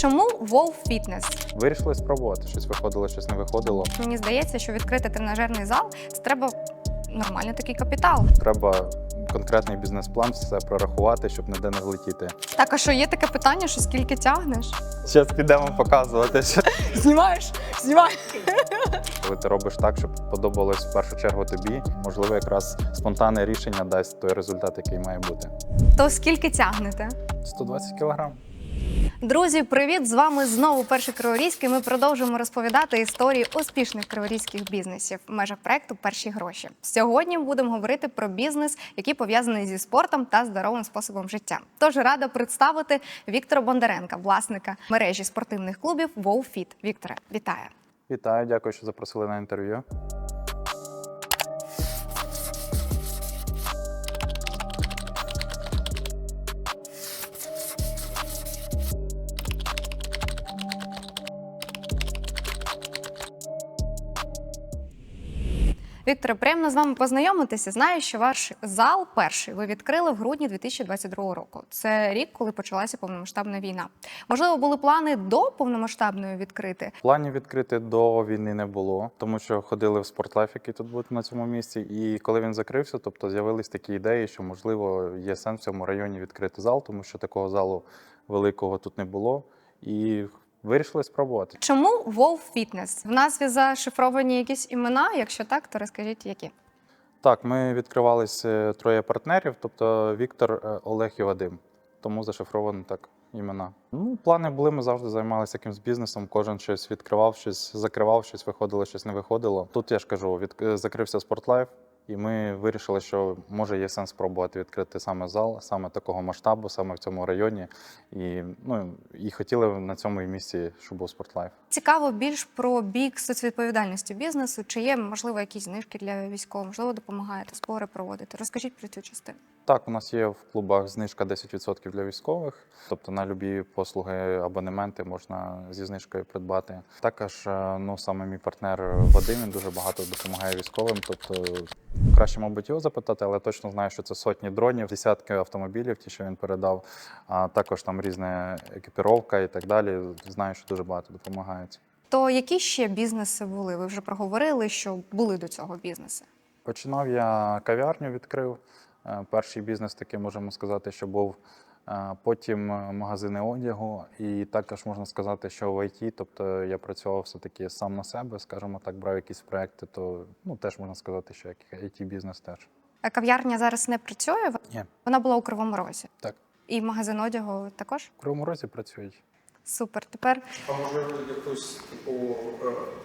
Чому WoW Fitness? Вирішили спробувати. Щось виходило, щось не виходило. Мені здається, що відкрити тренажерний зал це треба нормальний такий капітал. Треба конкретний бізнес-план, все прорахувати, щоб ніде не влетіти. Так, а що є таке питання, що скільки тягнеш? Зараз підемо показувати. Знімаєш? Знімаєш. Коли ти робиш так, щоб подобалось в першу чергу тобі, можливо, якраз спонтанне рішення дасть той результат, який має бути. То скільки тягнете? 120 кілограм. Друзі, привіт! З вами знову перший криворізький. Ми продовжуємо розповідати історії успішних криворізьких бізнесів в межах проекту Перші гроші. Сьогодні будемо говорити про бізнес, який пов'язаний зі спортом та здоровим способом життя. Тож рада представити Віктора Бондаренка, власника мережі спортивних клубів WoW Fit. Вікторе, вітаю! Вітаю, дякую, що запросили на інтерв'ю. Вікторе, приємно з вами познайомитися. Знаю, що ваш зал перший ви відкрили в грудні 2022 року. Це рік, коли почалася повномасштабна війна. Можливо, були плани до повномасштабної відкрити. Планів відкрити до війни не було, тому що ходили в спортлайф, який тут був на цьому місці. І коли він закрився, тобто з'явились такі ідеї, що можливо є сенс в цьому районі відкрити зал, тому що такого залу великого тут не було. І вирішили спробувати. Чому WoW Fitness? В назві зашифровані якісь імена. Якщо так, то розкажіть, які. Так, ми відкривалися троє партнерів, тобто Віктор, е, Олег і Вадим. Тому зашифровані так імена. Ну, плани були, ми завжди займалися якимсь бізнесом. Кожен щось відкривав, щось закривав, щось виходило, щось не виходило. Тут я ж кажу, від... закрився спортлайф, і ми вирішили, що може є сенс спробувати відкрити саме зал, саме такого масштабу, саме в цьому районі. І, ну, і хотіли на цьому місці, щоб був спортлайф. Цікаво більш про бік соцвідповідальності бізнесу. Чи є можливо якісь знижки для військових? Можливо, допомагаєте збори проводити? Розкажіть про цю частину. Так, у нас є в клубах знижка 10% для військових, тобто на любі послуги, абонементи можна зі знижкою придбати. Також е, ну саме мій партнер Вадим він дуже багато допомагає військовим. Тобто краще, мабуть, його запитати, але точно знаю, що це сотні дронів, десятки автомобілів, ті, що він передав. А також там різна екіпіровка і так далі. Знаю, що дуже багато допомагають. То які ще бізнеси були? Ви вже проговорили, що були до цього бізнеси. Починав я кав'ярню, відкрив. Е, Перший бізнес такий, можемо сказати, що був. Е, Потім е, магазини одягу, і також можна сказати, що в ІТ, тобто я працював все-таки сам на себе, скажімо так, брав якісь проекти, то ну, теж можна сказати, що як it бізнес теж. А кав'ярня зараз не працює. Ні. Вона була у Кривому Розі. Так. І магазин одягу також. В Кривому Розі працюють. Супер. Тепер А може якусь типу,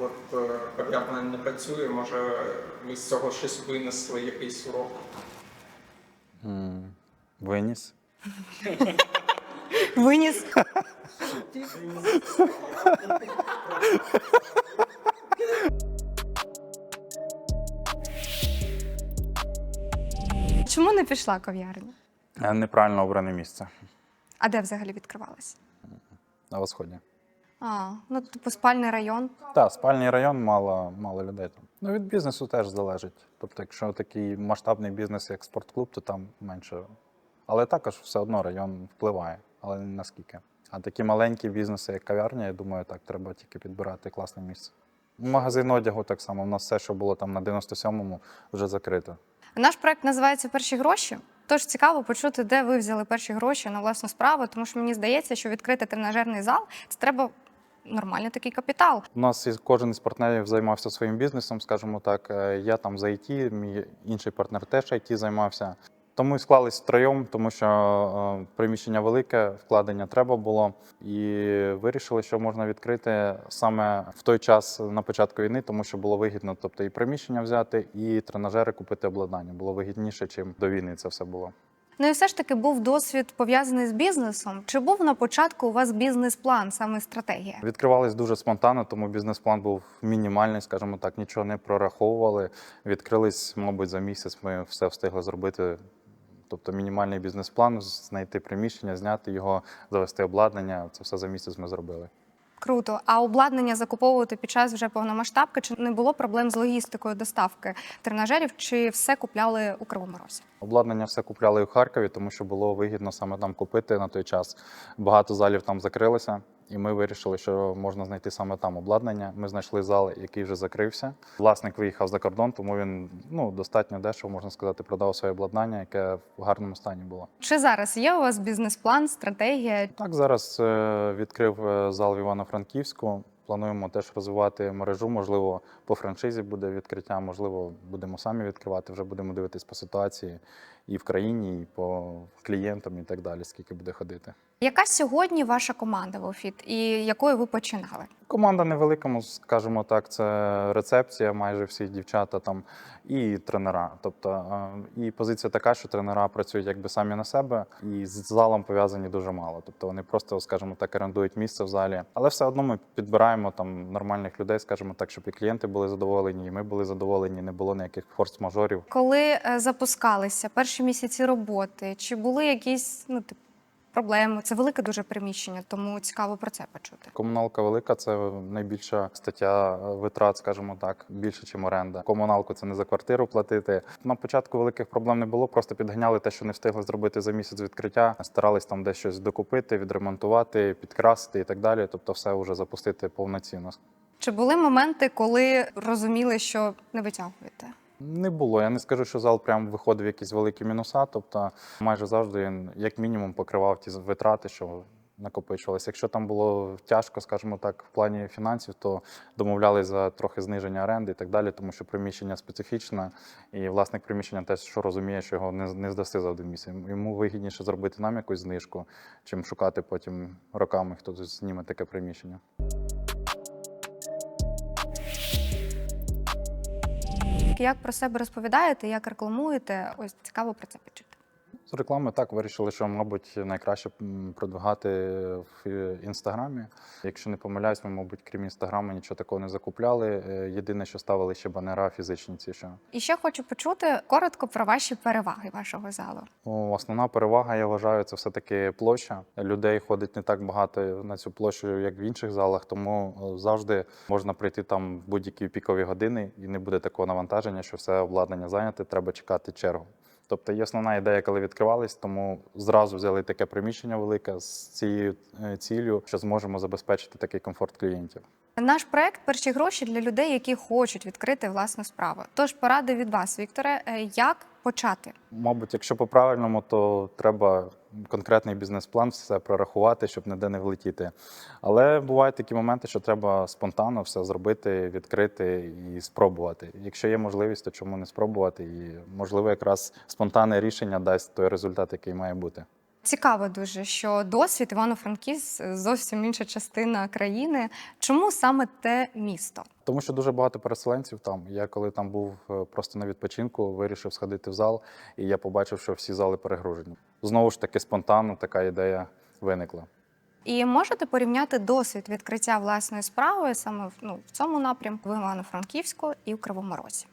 от кав'ярня не працює, може ви з цього щось винесли, якийсь урок? М, Виніс. виніс. Чому не пішла кав'ярня? Е, Неправильно обране місце А де взагалі відкривалася? на восході. А, ну типу спальний район. Так, спальний район, мало, мало людей там. Ну, від бізнесу теж залежить. Тобто, якщо такий масштабний бізнес, як спортклуб, то там менше. Але також все одно район впливає, але не наскільки. А такі маленькі бізнеси, як кав'ярня, я думаю, так треба тільки підбирати класне місце. Магазин одягу так само. У нас все, що було там на 97-му, вже закрито. Наш проект називається Перші гроші. Тож цікаво почути, де ви взяли перші гроші на власну справу, тому що мені здається, що відкрити тренажерний зал це треба нормальний такий капітал. У нас кожен із партнерів займався своїм бізнесом, скажімо так. Е, Я там за IT, мій інший партнер теж IT займався. Тому і склались втроєм, тому що е, приміщення велике, вкладення треба було. І вирішили, що можна відкрити саме в той час на початку війни, тому що було вигідно, тобто і приміщення взяти, і тренажери купити обладнання. Було вигідніше, чим до війни це все було. Ну і все ж таки був досвід пов'язаний з бізнесом. Чи був на початку у вас бізнес-план, саме стратегія? Відкривались дуже спонтанно, тому бізнес-план був мінімальний, скажімо так, нічого не прораховували. Відкрились, мабуть, за місяць ми все встигли зробити. Тобто мінімальний бізнес-план, знайти приміщення, зняти його, завести обладнання. Це все за місяць ми зробили. Круто. А обладнання закуповувати під час вже повномасштабки? Чи не було проблем з логістикою доставки тренажерів? Чи все купляли у Кривому Розі? Обладнання все купляли у Харкові, тому що було вигідно саме там купити на той час. Багато залів там закрилося. І ми вирішили, що можна знайти саме там обладнання. Ми знайшли зал, який вже закрився. Власник виїхав за кордон, тому він ну достатньо дешево, можна сказати, продав своє обладнання, яке в гарному стані було. Чи зараз є у вас бізнес-план, стратегія? Так, зараз е, відкрив е, зал в Івано-Франківську. Плануємо теж розвивати мережу. Можливо, по франшизі буде відкриття, можливо, будемо самі відкривати. Вже будемо дивитись по ситуації і в країні, і по клієнтам, і так далі, скільки буде ходити. Яка сьогодні ваша команда в ОФІТ і якою ви починали? Команда невелика, скажімо так, це рецепція, майже всі дівчата там і тренера. Тобто е, і позиція така, що тренера працюють якби самі на себе, і з залом пов'язані дуже мало. Тобто вони просто, скажімо так, орендують місце в залі. Але все одно ми підбираємо там нормальних людей, скажімо так, щоб і клієнти були задоволені, і ми були задоволені, не було ніяких форс-мажорів. Коли е, запускалися перші місяці роботи, чи були якісь ну тип, проблеми? Це велике дуже приміщення, тому цікаво про це почути. Комуналка велика, це найбільша стаття е, витрат, скажімо так, більше, ніж оренда. Комуналку це не за квартиру платити. На початку великих проблем не було, просто підганяли те, що не встигли зробити за місяць відкриття. Старались там десь щось докупити, відремонтувати, підкрасити і так далі. Тобто, все вже запустити повноцінно. Чи були моменти, коли розуміли, що не витягуєте? Не було. Я не скажу, що зал прям виходив якісь великі мінуса. Тобто, майже завжди він як мінімум покривав ті витрати, що накопичувалися. Якщо там було тяжко, скажімо так, в плані фінансів, то домовлялись за трохи зниження оренди і так далі, тому що приміщення специфічне, і власник приміщення теж що розуміє, що його не, не здасти за один місяць. Йому вигідніше зробити нам якусь знижку, чим шукати потім роками, хто зніме таке приміщення. Як про себе розповідаєте, як рекламуєте? Ось цікаво про це почути. З реклами так вирішили, що, мабуть, найкраще продвигати в е, інстаграмі. Якщо не помиляюсь, ми, мабуть, крім інстаграму, нічого такого не закупляли. Е, Єдине, що ставили ще банера фізичні ці що. І ще хочу почути коротко про ваші переваги вашого залу. Основна перевага, я вважаю, це все-таки площа. Людей ходить не так багато на цю площу, як в інших залах, тому завжди можна прийти там в будь-які пікові години і не буде такого навантаження, що все обладнання зайняте, треба чекати чергу. Тобто є основна ідея, коли відкривались, тому зразу взяли таке приміщення велике з цією е, ціллю, що зможемо забезпечити такий комфорт клієнтів. Наш проект перші гроші для людей, які хочуть відкрити власну справу. Тож поради від вас, Вікторе, е, як почати? Мабуть, якщо по правильному, то треба конкретний бізнес-план, все прорахувати, щоб ніде не влетіти. Але бувають такі моменти, що треба спонтанно все зробити, відкрити і спробувати. Якщо є можливість, то чому не спробувати? І можливо, якраз спонтанне рішення дасть той результат, який має бути. Цікаво дуже, що досвід Івано-Франківськ зовсім інша частина країни. Чому саме те місто? Тому що дуже багато переселенців там. Я коли там був е, просто на відпочинку, вирішив сходити в зал, і я побачив, що всі зали перегружені. Знову ж таки, спонтанно така ідея виникла. І можете порівняти досвід відкриття власної справи саме в, ну, в цьому напрямку в Івано-Франківську і в Кривому Розі.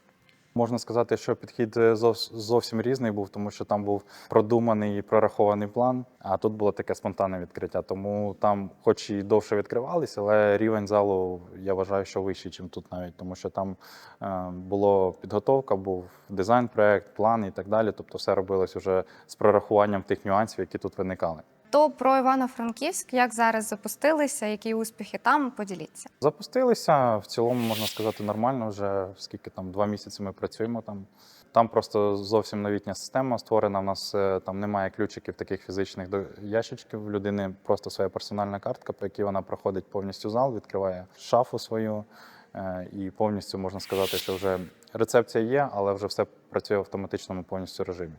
Можна сказати, що підхід е, зовсім різний був, тому що там був продуманий і прорахований план, а тут було таке спонтанне відкриття. Тому там, хоч і довше відкривалися, але рівень залу я вважаю, що вищий, ніж тут навіть, тому що там е, було підготовка, був дизайн-проект, план і так далі. Тобто все робилось уже з прорахуванням тих нюансів, які тут виникали. То про Івано-Франківськ, як зараз запустилися, які успіхи там, поділіться. Запустилися в цілому, можна сказати, нормально. Вже скільки там два місяці ми працюємо там. Там просто зовсім новітня система створена. У нас е, там немає ключиків таких фізичних до ящичків. В людини просто своя персональна картка, по якій вона проходить повністю зал, відкриває шафу свою. е, І повністю можна сказати, що вже рецепція є, але вже все працює в автоматичному повністю режимі.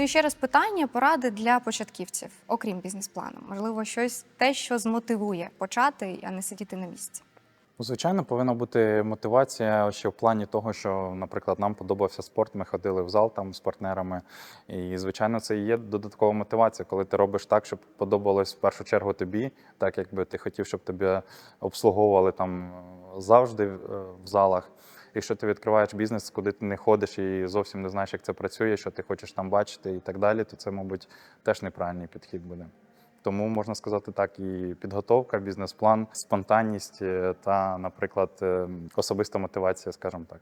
Ну і ще раз питання, поради для початківців, окрім бізнес-плану. Можливо, щось те, що змотивує почати, а не сидіти на місці. Ну, Звичайно, повинна бути мотивація ще в плані того, що, наприклад, нам подобався спорт. Ми ходили в зал там з партнерами. І, звичайно, це і є додаткова мотивація, коли ти робиш так, щоб подобалось в першу чергу тобі, так якби ти хотів, щоб тебе обслуговували там завжди е, в залах. Якщо ти відкриваєш бізнес, куди ти не ходиш і зовсім не знаєш, як це працює, що ти хочеш там бачити і так далі, то це, мабуть, теж неправильний підхід буде. Тому можна сказати так, і підготовка, бізнес-план, спонтанність е, та, наприклад, е, особиста мотивація, скажімо так.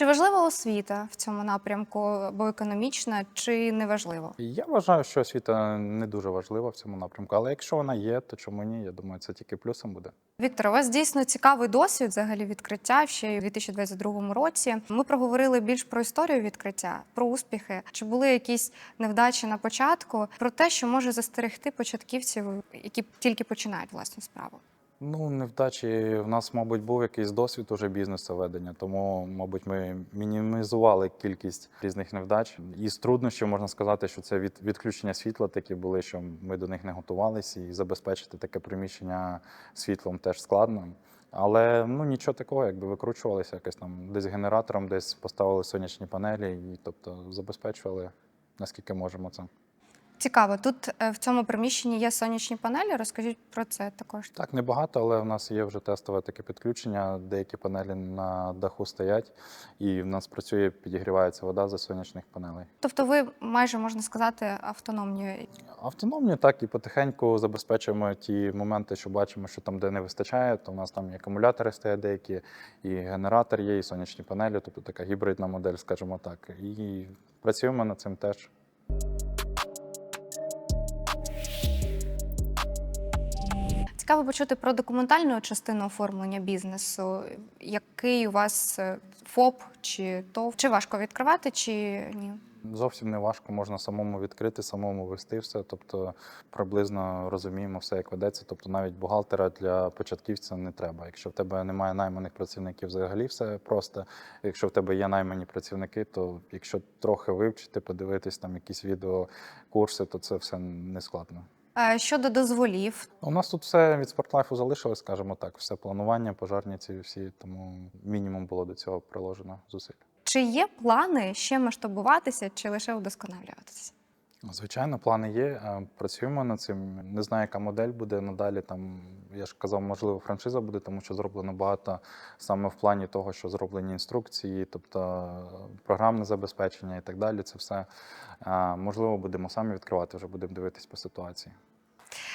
Чи важлива освіта в цьому напрямку або економічна, чи не важливо? Я вважаю, що освіта не дуже важлива в цьому напрямку, але якщо вона є, то чому ні? Я думаю, це тільки плюсом буде. Віктор, у вас дійсно цікавий досвід взагалі відкриття ще у 2022 році. Ми проговорили більш про історію відкриття, про успіхи. Чи були якісь невдачі на початку, про те, що може застерегти початківців, які тільки починають власну справу? Ну, невдачі. В нас, мабуть, був якийсь досвід уже бізнесу ведення, тому, мабуть, ми мінімізували кількість різних невдач. І з труднощів можна сказати, що це від відключення світла такі були, що ми до них не готувалися, і забезпечити таке приміщення світлом теж складно. Але ну нічого такого, якби викручувалися якось там десь генератором, десь поставили сонячні панелі, і тобто забезпечували наскільки можемо це. Цікаво, тут е, в цьому приміщенні є сонячні панелі. Розкажіть про це також. Так, небагато, але в нас є вже тестове таке підключення. Деякі панелі на даху стоять, і в нас працює, підігрівається вода за сонячних панелей. Тобто, ви майже можна сказати автономні. Автономні, так і потихеньку забезпечуємо ті моменти, що бачимо, що там, де не вистачає, то в нас там і акумулятори стоять деякі, і генератор є, і сонячні панелі, тобто така гібридна модель, скажімо так. І працюємо над цим теж. Цікаво почути про документальну частину оформлення бізнесу. Який у вас е, ФОП чи ТОВ? Чи важко відкривати, чи ні? Зовсім не важко, можна самому відкрити, самому вести все. Тобто приблизно розуміємо все, як ведеться. Тобто навіть бухгалтера для початківця не треба. Якщо в тебе немає найманих працівників, взагалі все просто. Якщо в тебе є наймані працівники, то якщо трохи вивчити, подивитись там якісь відеокурси, то це все не складно. Е, Щодо дозволів, У нас тут все від спортлайфу залишилось, скажімо так, все планування, пожарні ці всі, тому мінімум було до цього приложено зусиль. чи є плани ще масштабуватися, чи лише удосконалюватися? Звичайно, плани є. е, Працюємо над цим. Не знаю, яка модель буде надалі. Там я ж казав, можливо, франшиза буде, тому що зроблено багато саме в плані того, що зроблені інструкції, тобто е, програмне забезпечення і так далі. Це все можливо будемо самі відкривати, вже будемо дивитись по ситуації.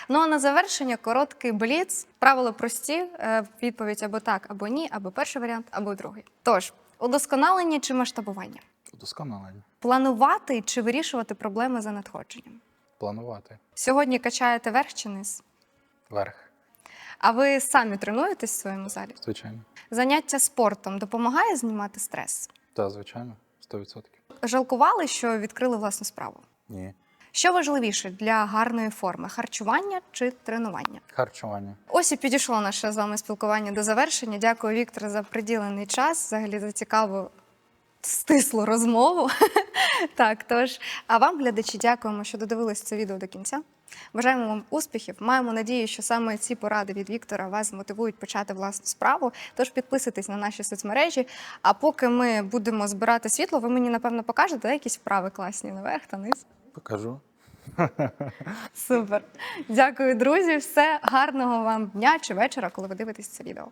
Ну а на завершення короткий бліц. Правила прості: е, відповідь або так, або ні, або перший варіант, або другий. Тож, удосконалення чи масштабування? Удосконалення, Планувати чи вирішувати проблеми за надходженням? планувати Сьогодні качаєте верх чи низ? верх, А ви самі тренуєтесь в своєму залі? звичайно. Заняття спортом допомагає знімати стрес? Так, звичайно, 100%. Жалкували, що відкрили власну справу. Ні. Що важливіше для гарної форми харчування чи тренування? Харчування. Ось і підійшло наше з вами спілкування до завершення. Дякую, Віктор, за приділений час, взагалі за цікаву стислу розмову. так, тож, а вам, глядачі, дякуємо, що додивились це відео до кінця. Бажаємо вам успіхів. Маємо надію, що саме ці поради від Віктора вас змотивують почати власну справу. Тож підписуйтесь на наші соцмережі. А поки ми будемо збирати світло, ви мені напевно покажете якісь вправи класні наверх та низ покажу. Супер. Дякую, друзі. Все гарного вам дня чи вечора, коли ви дивитесь це відео.